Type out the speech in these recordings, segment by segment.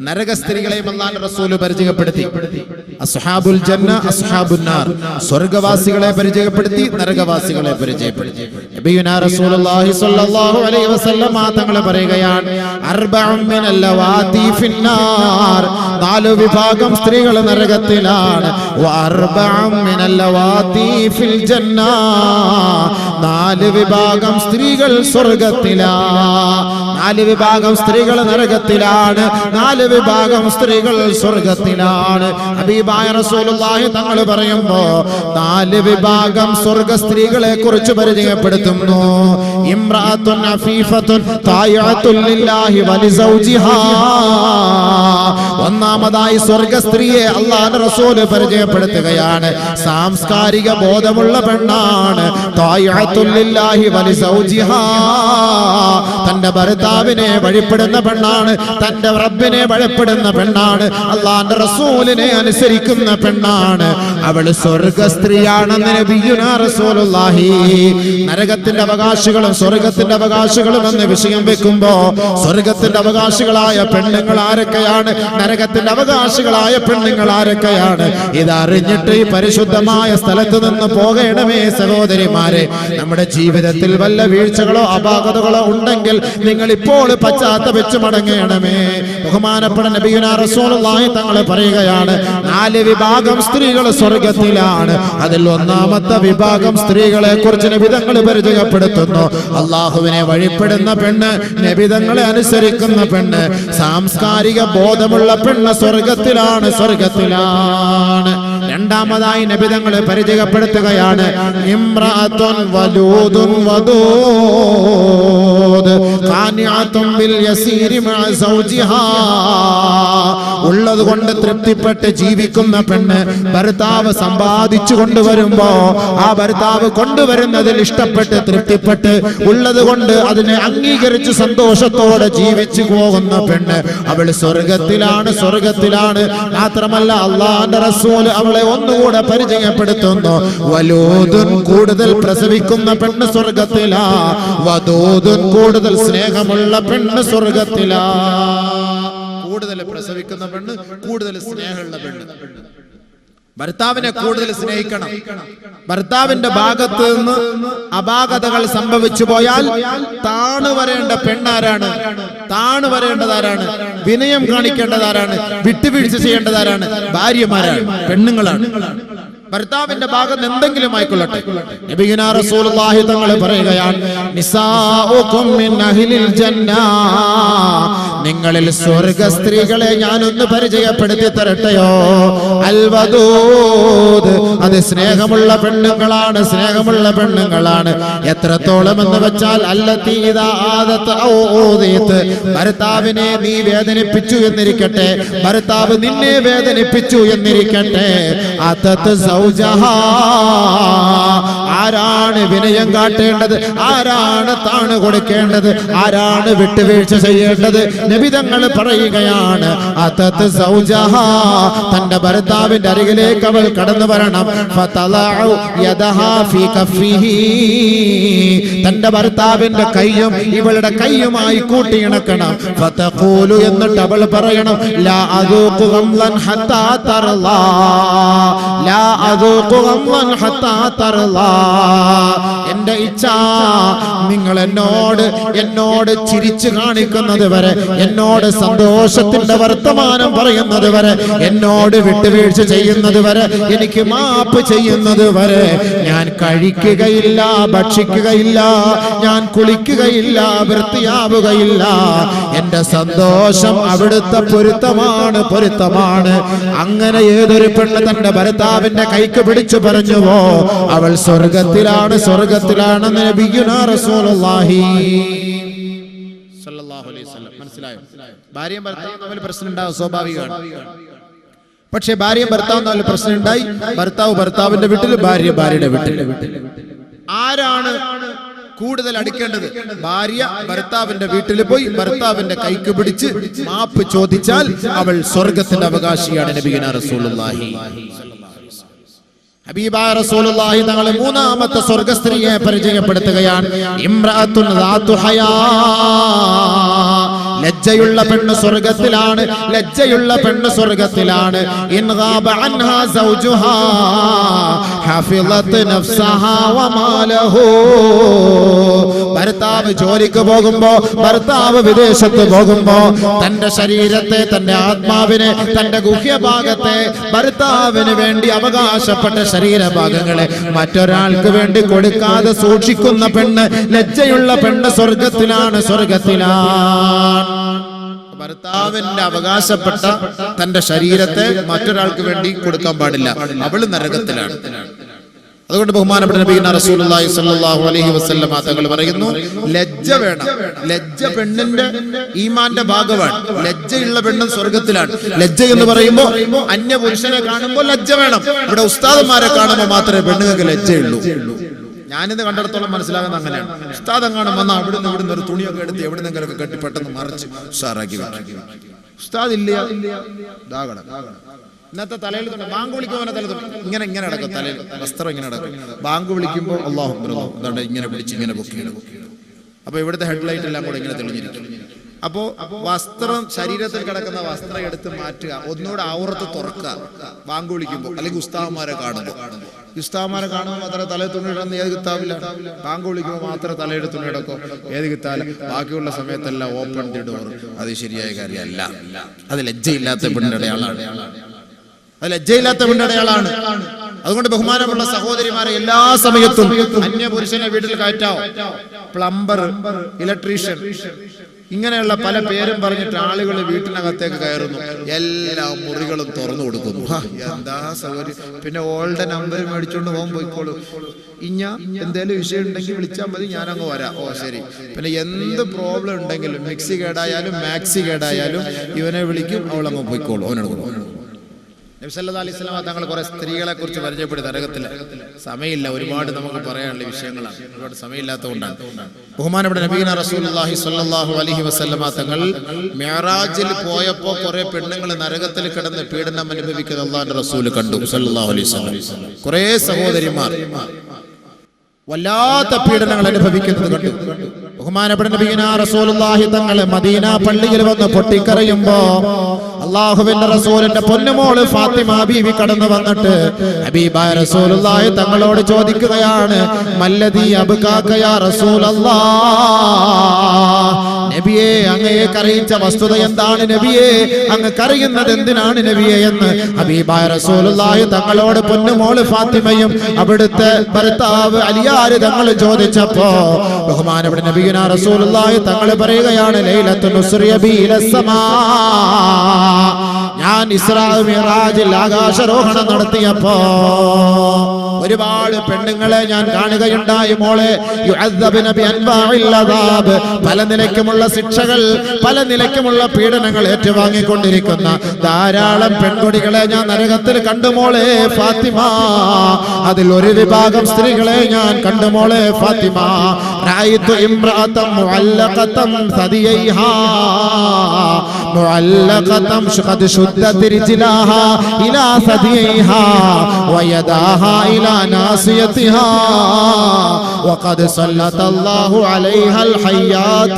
നരക സ്ത്രീകളെയും അള്ളാഹു റസൂൽ പരിചയപ്പെടുത്തി. അസ്ഹാബുൽ ജന്ന അസ്ഹാബുന്നാർ സ്വർഗവാസികളെ പരിചയപ്പെടുത്തി നരകവാസികളെ പരിചയപ്പെടുത്തി. നബിയുനാ റസൂലുള്ളാഹി സ്വല്ലല്ലാഹു അലൈഹി വസല്ലം തങ്ങളെ പറയുകയാണ് അർബഉം മിനൽ ലവാതി ഫിന്നാർ നാല് വിഭാഗം സ്ത്രീകൾ നരകത്തിലാണ്. വഅർബഉം മിനൽ ലവാതി ഫിൽ ജന്ന. നാല് വിഭാഗം സ്ത്രീകൾ സ്വർഗത്തിലാ. നാല് വിഭാഗം സ്ത്രീകൾ നരകത്തിലാണ്. നാല് വിഭാഗം സ്ത്രീകൾ സ്വർഗത്തിലാണ്. ഹബീബായ റസൂലുള്ളാഹി തങ്ങൾ പറയുമ്പോ നാല് വിഭാഗം സ്വർഗ സ്ത്രീകളെ കുറിച്ച് പരിചയപ്പെടുത്തുന്നു. ഇമ്രാത്തുൻ عفيفة തായഅത്തുൻ ലില്ലാഹി ولزوجها ഒന്നാമതായി സ്വർഗ സ്ത്രീയെ അള്ളാന്റെ റസൂൽ പരിചയപ്പെടുത്തുകയാണ്. സാംസ്കാരിക ബോധമുള്ള പെണ്ണാണ് തന്റെ ഭർത്താവിനെ വഴിപ്പെടുന്ന പെണ്ണാണ് തന്റെ റബ്ബിനെ വഴിപ്പെടുന്ന പെണ്ണാണ് അള്ളാന്റെ റസൂലിനെ അനുസരിക്കുന്ന പെണ്ണാണ്. അവൾ സ്വർഗ സ്ത്രീയാണെന്ന് റസൂലുള്ളാഹി. നരകത്തിന്റെ അവകാശികളും സ്വർഗത്തിന്റെ അവകാശികളും എന്ന് വിഷയം വെക്കുമ്പോ സ്വർഗത്തിന്റെ അവകാശികളായ പെണ്ണുങ്ങൾ ആരൊക്കെയാണ്? നരകത്തിന്റെ അവകാശികളായ പെണ്ണുങ്ങൾ ആരൊക്കെയാണ്? ഇതറിഞ്ഞിട്ട് ഈ പരിശുദ്ധമായ സ്ഥലത്ത് നിന്ന് പോകണമേ സഹോദരിമാരെ. നമ്മുടെ ജീവിതത്തിൽ വല്ല വീഴ്ചകളോ അപാകതകളോ ഉണ്ടെങ്കിൽ നിങ്ങൾ ഇപ്പോൾ പശ്ചാത്തപിച്ച് മടങ്ങണമേ. ബഹുമാനപ്പെട്ട നബിയുന റസൂലുള്ളാഹി തങ്ങൾ പറയുകയാണ് നാല് വിഭാഗം സ്ത്രീകൾ സ്വർഗത്തിലാണ്. അതിൽ ഒന്നാമത്തെ വിഭാഗം സ്ത്രീകളെ കുറിച്ച് നബിതങ്ങൾ പരിചയപ്പെടുത്തുന്നു. അള്ളാഹുവിനെ വഴിപ്പെടുന്ന പെണ്ണ് നബിതങ്ങളെ അനുസരിക്കുന്ന പെണ്ണ് സാംസ്കാരിക ബോധമുള്ള പെണ്ണ് സ്വർഗത്തിലാണ് സ്വർഗത്തിലാണ്. രണ്ടാമതായി നബിതങ്ങളെ പരിചയപ്പെടുത്തുകയാണ് ഇമ്രാത്തുൻ വലൂദുൻ വദൂദ് സൗജിഹാ. ഉള്ളത് കൊണ്ട് തൃപ്തിപ്പെട്ട് ജീവിക്കുന്ന പെണ്ണ് ഭർത്താവ് സമ്പാദിച്ചു കൊണ്ടുവരുമ്പോ ആ ഭർത്താവ് കൊണ്ടുവരുന്നതിൽ ഇഷ്ടപ്പെട്ട് തൃപ്തിപ്പെട്ട് ഉള്ളത് കൊണ്ട് അതിനെ അംഗീകരിച്ച് സന്തോഷത്തോടെ ജീവിച്ചു പോകുന്ന പെണ്ണ് അവൾ സ്വർഗത്തിലാണ് സ്വർഗത്തിലാണ്. മാത്രമല്ല അള്ളാന്റെ റസൂൽ അവളെ ഒന്നുകൂടെ പരിചയപ്പെടുത്തുന്നു. വലൂതുൻ കൂടുതൽ പ്രസവിക്കുന്ന പെണ്ണ് സ്വർഗത്തിലാ. വധൂതുൻ കൂടുതൽ സ്നേഹമുള്ള പെണ്ണ് സ്വർഗത്തിലാ. കൂടുതൽ പ്രസവിക്കുന്ന പെണ്ണ് കൂടുതൽ സ്നേഹമുള്ള പെണ്ണ്. ഭർത്താവിനെ കൂടുതൽ സ്നേഹിക്കണം. ഭർത്താവിന്റെ ഭാഗത്ത് നിന്ന് അപാകതകൾ സംഭവിച്ചു പോയാൽ താണു വരേണ്ട പെണ്ണാരാണ്. താണു വരേണ്ടതാരാണ്. വിനയം കാണിക്കേണ്ടതാരാണ്. വിട്ടുവീഴ്ച ചെയ്യേണ്ടതാരാണ്. ഭാര്യമാരാണ്. പെണ്ണുങ്ങളാണ്. ഭർത്താവിന്റെ ഭാഗത്ത് എന്തെങ്കിലും ആയിക്കൊള്ളട്ടെ റസൂലുള്ളാഹി തങ്ങൾ പറയുകയാണ് മിൻ നിങ്ങളിൽ സ്വർഗ സ്ത്രീകളെ ഞാനൊന്ന് പരിചയപ്പെടുത്തി തരട്ടെയോ? അൽവദൂത് അത് സ്നേഹമുള്ള പെണ്ണുങ്ങളാണ് സ്നേഹമുള്ള പെണ്ണുങ്ങളാണ്. എത്രത്തോളം എന്ന് വെച്ചാൽ ഭർത്താവിനെ നീ വേദനിപ്പിച്ചു എന്നിരിക്കട്ടെ. ഭർത്താവ് നിന്നെ വേദനിപ്പിച്ചു എന്നിരിക്കട്ടെ. അതത്ത് സൗജഹ. ആരാണ് വിനയം കാട്ടേണ്ടത്? ആരാണ് താണ് കൊടുക്കേണ്ടത്? ആരാണ് വിട്ടുവീഴ്ച ചെയ്യേണ്ടത്? നബിതങ്ങൾ പറയുകയാണ് അതത് സൗജഹ തന്റെ ഭർത്താവിന്റെ അരികിലേക്ക് അവൾ കടന്നു വരണം. തന്റെ ഭർത്താവിന്റെ കൈയും ഇവളുടെ കൈയുമായി കൂട്ടിയിണക്കണം ഫതഖൂലു എന്നിട്ട് അവൾ പറയണം ലാ അദൂഖു ഗംലൻ ഹത്താ തർലാ. ലാ അദൂഖു ഗംലൻ ഹത്താ തർലാ. എന്റെ ഇച്ഛ നിങ്ങൾ എന്നോട് എന്നോട് ചിരിച്ചു കാണിക്കുന്നത് വരെ എന്നോട് സന്തോഷത്തിന്റെ വർത്തമാനം പറയുന്നത് വരെ എന്നോട് വിട്ടുവീഴ്ച ചെയ്യുന്നത് വരെ എനിക്ക് മാപ്പ് ചെയ്യുന്നത് വരെ. ഞാൻ കഴിക്കുകയില്ല ഭക്ഷിക്കുകയില്ല ഞാൻ കുളിക്കുകയില്ല വൃത്തിയാവുകയില്ല. എന്റെ സന്തോഷം അവിടുത്തെ പൊരുത്തമാണ് പൊരുത്തമാണ്. അങ്ങനെ ഏതൊരു പെണ്ണ് തന്റെ ഭർത്താവിന്റെ കൈക്ക് പിടിച്ചു പറഞ്ഞുവോ അവൾ സ്വർഗത്തിലാണ് സ്വർഗത്തിലാണെന്ന് നബിയുനാ റസൂലുള്ളാഹി. മനസ്സിലായോ? ഭാര്യയും ഭർത്താവും തമ്മിൽ പ്രശ്നം ഉണ്ടാവും സ്വാഭാവികമാണ്. പക്ഷേ ഭാര്യയും ഭർത്താവും തമ്മിൽ പ്രശ്നം ഉണ്ടായി ഭർത്താവ് ഭർത്താവിന്റെ വീട്ടിൽ ഭാര്യ ഭാര്യയുടെ വീട്ടിൽ ആരാണ് കൂടുതൽ അടുക്കേണ്ടത്? ഭാര്യ ഭർത്താവിന്റെ വീട്ടിൽ പോയി ഭർത്താവിന്റെ കൈക്ക് പിടിച്ച് മാപ്പ് ചോദിച്ചാൽ അവൾ സ്വർഗത്തിന്റെ അവകാശിയാണ് നബിഗന റസൂലുള്ളാഹി. റസൂലുള്ളാഹി തങ്ങളെ മൂന്നാമത്തെ സ്വർഗസ്ത്രീയെ പരിചയപ്പെടുത്തുകയാണ്. ഇമ്രഅത്തുൻ ദാത്തു ഹയാ. Let ലജ്ജയുള്ള പെണ്ണ് സ്വർഗത്തിലാണ് ലജ്ജയുള്ള പെണ്ണ് സ്വർഗത്തിലാണ്. ഭർത്താവ് ജോലിക്ക് പോകുമ്പോ ഭർത്താവ് വിദേശത്ത് പോകുമ്പോ തന്റെ ശരീരത്തെ തന്റെ ആത്മാവിനെ തന്റെ ഗുഹ്യഭാഗത്തെ ഭർത്താവിന് വേണ്ടി അവകാശപ്പെട്ട ശരീരഭാഗങ്ങളെ മറ്റൊരാൾക്ക് വേണ്ടി കൊടുക്കാതെ സൂക്ഷിക്കുന്ന പെണ്ണ് ലജ്ജയുള്ള പെണ്ണ് സ്വർഗത്തിലാണ് സ്വർഗത്തിലാണ്. ഭർത്താവിന്റെ അവകാശപ്പെട്ട തന്റെ ശരീരത്തെ മറ്റൊരാൾക്ക് വേണ്ടി കൊടുക്കാൻ പാടില്ല. അവൾ നരകത്തിലാണ്. അതുകൊണ്ട് ബഹുമാനപ്പെട്ട നബീന റസൂലുള്ളാഹി സ്വല്ലല്ലാഹു അലൈഹി വസല്ലം തങ്ങൾ പറയുന്നു ലജ്ജ വേണം. ലജ്ജ പെണ്ണിന്റെ ഈമാന്റെ ഭാഗമാണ്. ലജ്ജയുള്ള പെണ്ണും സ്വർഗത്തിലാണ് ലജ്ജ എന്ന് പറയുമ്പോൾ അന്യ പുരുഷനെ കാണുമ്പോൾ ലജ്ജ വേണം. ഇവിടെ ഉസ്താദന്മാരെ കാണുമ്പോൾ മാത്രമേ പെണ്ണുങ്ങൾക്ക് ലജ്ജയുള്ളൂ. ഞാനിത് കണ്ടിടത്തോളം മനസ്സിലാകുന്ന അങ്ങനെയാണ് ഉസ്താദ് കാണും വന്ന അവിടുന്ന് ഇവിടുന്ന് ഒരു തുണിയൊക്കെ എടുത്ത് എവിടുന്നെങ്കിലൊക്കെ കെട്ടി പെട്ടെന്ന് മറിച്ച് ഉഷാറാക്കി. ഉസ്താദ് ഇല്ല കിടക്കും. ഇന്നത്തെ തലയിൽ തൊട്ട് ബാങ്ക് വിളിക്കുമ്പോൾ തല ഇങ്ങനെ ഇങ്ങനെ അടക്കും തലയിൽ വസ്ത്രം ഇങ്ങനെ അടക്കും ബാങ്ക് വിളിക്കുമ്പോൾ അള്ളാഹു അതാണ് ഇങ്ങനെ പിടിച്ച് ഇങ്ങനെ പൊക്കി അപ്പൊ ഇവിടുത്തെ ഹെഡ്ലൈറ്റ് എല്ലാം കൂടെ ഇങ്ങനെ തെളിഞ്ഞിരിക്കും അപ്പോ വസ്ത്രം ശരീരത്തിൽ കിടക്കുന്ന വസ്ത്രം എടുത്ത് മാറ്റുക. ഒന്നുകൂടെ ആവറത്ത് തുറക്കുക. ബാങ്ക് വിളിക്കുമ്പോൾ അല്ലെങ്കിൽ ഉസ്താവന്മാരെ കാണുമ്പോൾ. ഉസ്താവന്മാരെ കാണുമ്പോൾ മാത്രമേ തലയിൽ തുണിയിടുന്ന ഏത് കിത്താവില്ല ബാങ്ക് വിളിക്കുമ്പോൾ മാത്രമേ തലയുടെ തുണിയിടക്കോ ഏത് കിത്താല ബാക്കിയുള്ള സമയത്തെല്ലാം ഓപ്പൺ ദി ഡോർ അത് ശരിയായ കാര്യമല്ല. അത് ലജ്ജയില്ലാത്ത പെണ്ണിന്റെ അത് ലജ്ജയില്ലാത്ത പെണ്ണടയാളാണ്. അതുകൊണ്ട് ബഹുമാനമുള്ള സഹോദരിമാരെ എല്ലാ സമയത്തും അന്യ പുരുഷനെ വീട്ടിൽ കയറ്റാവും. പ്ലംബർ ഇലക്ട്രീഷ്യൻ ഇങ്ങനെയുള്ള പല പേരും പറഞ്ഞിട്ട് ആളുകൾ വീട്ടിനകത്തേക്ക് കയറുന്നു. എല്ലാ മുറികളും തുറന്നു കൊടുക്കുന്നു. എന്താ സൗകര്യം? പിന്നെ ഓൾഡ് നമ്പർ മേടിച്ചോണ്ട് പോകാൻ പോയിക്കോളൂ. ഇഞ്ഞ എന്തേലും വിഷയം ഉണ്ടെങ്കിൽ വിളിച്ചാൽ മതി ഞാനങ്ങ് വരാം. ഓ ശരി. പിന്നെ എന്ത് പ്രോബ്ലം ഉണ്ടെങ്കിലും മിക്സി കേടായാലും മാക്സി കേടായാലും ഇവനെ വിളിക്കും അവളങ്ങ് പോയിക്കോളൂ. അവനോട് നബ്സല്ലാ അലൈഹി സ്വലാമ തങ്ങൾ കുറെ സ്ത്രീകളെ കുറിച്ച് പരിചയപ്പെടുത്തി. നരകത്തിൽ സമയമില്ല. ഒരുപാട് നമുക്ക് പറയാനുള്ള വിഷയങ്ങളാണ്. ഒരുപാട് സമയമില്ലാത്തതുകൊണ്ടാണ്. ബഹുമാനപ്പെട്ട നബീന റസൂലുള്ളാഹി സ്വല്ലല്ലാഹു അലഹി വസല്ലമ തങ്ങൾ മെഹറാജിൽ പോയപ്പോ കുറെ പെണ്ണുങ്ങൾ നരകത്തിൽ കിടന്ന് പീഡനം അനുഭവിക്കുന്ന അള്ളാഹിന്റെ റസൂൽ കണ്ടു. സല്ലല്ലാഹു അലൈഹി വസല്ലം. കുറെ സഹോദരിമാർ. വല്ലാത്ത പീഡനങ്ങൾ അനുഭവിക്കുന്നത് കണ്ടു. ബഹുമാനപ്പെട്ട നബീന റസൂലുള്ളാഹി തങ്ങളെ മദീന പള്ളിയിൽ വന്ന് പൊട്ടിക്കറിയുമ്പോ അള്ളാഹുവിന്റെ റസൂലിന്റെ പൊന്നുമോൾ ഫാത്തിമ ബീവി കടന്നു വന്നിട്ട് ഹബീബായ റസൂലുള്ളാഹി തങ്ങളോട് ചോദിക്കുകയാണ് മല്ലതി അബ്കാക യാ റസൂലല്ലാ? നബിയെ അങ്ങയെ കരയിച്ച വസ്തുത എന്താണ് നബിയെ? അങ്ങ് കറിയുന്നത് എന്തിനാണ് നബിയെ എന്ന്? ഹബീബായ റസൂലുള്ളാഹി തങ്ങളോട് പൊന്നുമോൾ ഫാത്തിമയും അവിടുത്തെ ഭർത്താവ് അലിയാര് തങ്ങൾ ചോദിച്ചപ്പോ ബഹുമാനപ്പെട്ട നബിയുന റസൂലുള്ളാഹി തങ്ങൾ പറയുകയാണ് ലൈലത്തു നുസ്രിയ ബീലസമാ ഞാൻ ഇസ്രാ മിറാജിൽ ആകാശരോഹണം നടത്തിയപ്പോ ഒരുപാട് പെണ്ണുങ്ങളെ ഞാൻ കാണുകയുണ്ടായി മോളെ. പല നിലയ്ക്കുമുള്ള ശിക്ഷകൾ പല നിലയ്ക്കുമുള്ള പീഡനങ്ങൾ ഏറ്റുവാങ്ങിക്കൊണ്ടിരിക്കുന്ന ധാരാളം പെൺകുടികളെ ഞാൻ നരകത്തിൽ കണ്ടുമോളെ ഫാത്തിമ. അതിൽ ഒരു വിഭാഗം സ്ത്രീകളെ ഞാൻ കണ്ടുമോളെ ഫാത്തിമ. റായിത്തു ഇംറഅതൻ മുഅല്ലഖതൻ معلقة قد شدت رجلاها إلى ثديها ويداها إلى ناصيتها. وقد سلط الله عليها الحيات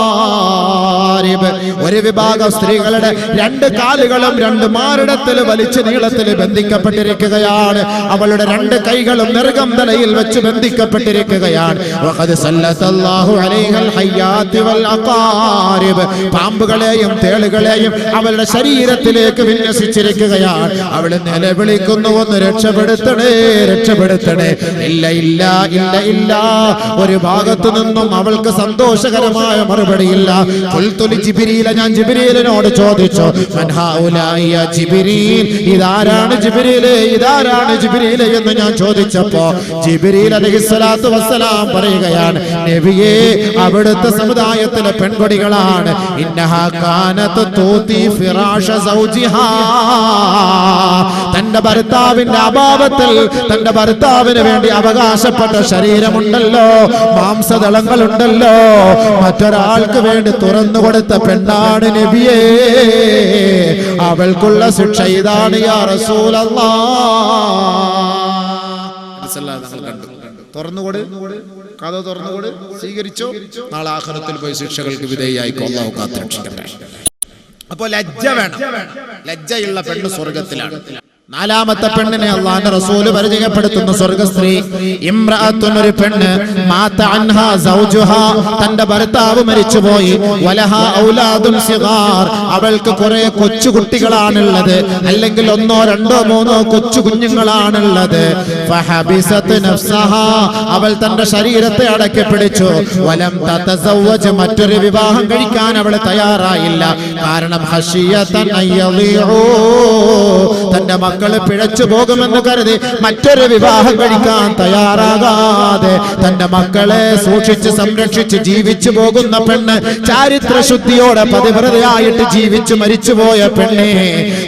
والأقارب ഒരു വിഭാഗം സ്ത്രീകളുടെ രണ്ട് കാലുകളും രണ്ട് മാറിടത്തിൽ വലിച്ചു നീളത്തിൽ ബന്ധിക്കപ്പെട്ടിരിക്കുകയാണ് അവളുടെ രണ്ട് കൈകളും നെറുകം തലയിൽ വെച്ച് ബന്ധിക്കപ്പെട്ടിരിക്കുകയാണ് وقد سلط الله عليها الحيات والأقارب പാമ്പുകളെയും തേളുകളെയും അവളുടെ ശരീരത്തിലേക്ക് വിന്യസിച്ചിരിക്കുകയാണ് അവള് നിലവിളിക്കുന്നു ഒന്ന് രക്ഷപ്പെടുത്തണേ രക്ഷപ്പെടുത്തണേ ഇല്ല ഇല്ല ഇല്ല ഇല്ല. ഒരു ഭാഗത്തു നിന്നും അവൾക്ക് സന്തോഷകരമായ മറുപടി ഇല്ല. പുൽത്തൊലി ജിബ്രീല ഞാൻ ജിബിരിയിലിനോട് ചോദിച്ചു ജിബ്രീൽ? ഇതാരാണ് ജിബിരിയിലെ ഇതാരാണ് ജിബിരിയിലെ എന്ന് ഞാൻ ചോദിച്ചപ്പോ ജിബ്രീൽ അലഹിസ്വലാത്തു വസ്സലാം പറയുകയാണ് നബിയെ അവിടുത്തെ സമുദായത്തിലെ പെൺകൊടികളാണ്. തന്റെ ഭർത്താവിന്റെ അഭാവത്തിൽ തന്റെ ഭർത്താവിന് വേണ്ടി അവകാശപ്പെട്ട ശരീരമുണ്ടല്ലോ മാംസദളങ്ങളുണ്ടല്ലോ. മറ്റൊരാൾക്ക് വേണ്ടി തുറന്നു കൊടുത്ത പെണ്ണാണ് നബിയേ. അവൾക്കുള്ള ശിക്ഷ ഇതാണ് യാ റസൂലല്ലാ. തുറന്നുകൊട് കഥ തുറന്നുകൂട് സ്വീകരിച്ചോ? നാളെ ആഖിറത്തിൽ പോയി ശിക്ഷകൾക്ക് വിധേയായി അള്ളാഹു കാത്തിരക്ഷിക്കട്ടെ. അപ്പൊ ലജ്ജ വേണം. ലജ്ജയുള്ള പെണ്ണ് സ്വർഗത്തിലാണ് നാലാമത്തെ പെണ്ണിനെ അള്ളാന്റെ റസൂൽ പരിചയപ്പെടുത്തുന്ന സ്വർഗസ്ത്രീ. ഇമ്രാത്തുൻ ഒരു പെണ്ണ്. മാത അൻഹാ സൗജുഹ. തന്റെ ഭർത്താവ് മരിച്ചുപോയി. വലഹ ഔലാദുൻ സിഗാർ. അവൾക്ക് കുറെ കൊച്ചു കുട്ടികളാണുള്ളത് അല്ലെങ്കിൽ ഒന്നോ രണ്ടോ മൂന്നോ കൊച്ചു കുഞ്ഞുങ്ങളാണുള്ളത് ഫഹബിസത്ത് നഫ്സഹാ. അവൾ തന്റെ ശരീരത്തെ അടക്കി പിടിച്ചു വലം തതസവ്വജ്. മറ്റൊരു വിവാഹം കഴിക്കാൻ അവൾ തയ്യാറായില്ല. കാരണം ഹഷിയതൻ അയ്യളിഊ തന്റെ മക്കൾ പിഴച്ചു പോകുമെന്ന് കരുതി മറ്റൊരു വിവാഹം കഴിക്കാൻ തയ്യാറാകാതെ തന്റെ മക്കളെ സൂക്ഷിച്ച് സംരക്ഷിച്ച് ജീവിച്ചു പോകുന്ന പെണ്ണ് ചാരിത്ര ശുദ്ധിയോടെ പതിവ്രതയായിട്ട് ജീവിച്ചു മരിച്ചുപോയ പെണ്ണേ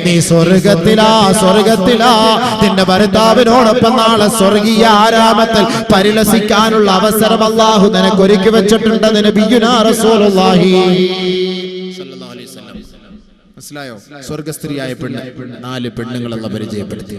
നീ സ്വർഗത്തിലാ സ്വർഗത്തിലാ. നിന്റെ ഭർത്താവിനോടൊപ്പം നാളെ സ്വർഗീയ ആരാമത്തിൽ പരിലസിക്കാനുള്ള അവസരം അള്ളാഹു നിനക്ക് ഒരുക്കി വെച്ചിട്ടുണ്ടെന്ന് നബിയുനാ റസൂലുള്ളാഹി. സല്ലല്ലാഹു അലൈഹി വസല്ലം മനസ്സിലായോ? സ്വർഗസ്ത്രീയായ പെണ്ണ്. നാല് പെണ്ണുങ്ങളെന്ന് പരിചയപ്പെടുത്തി.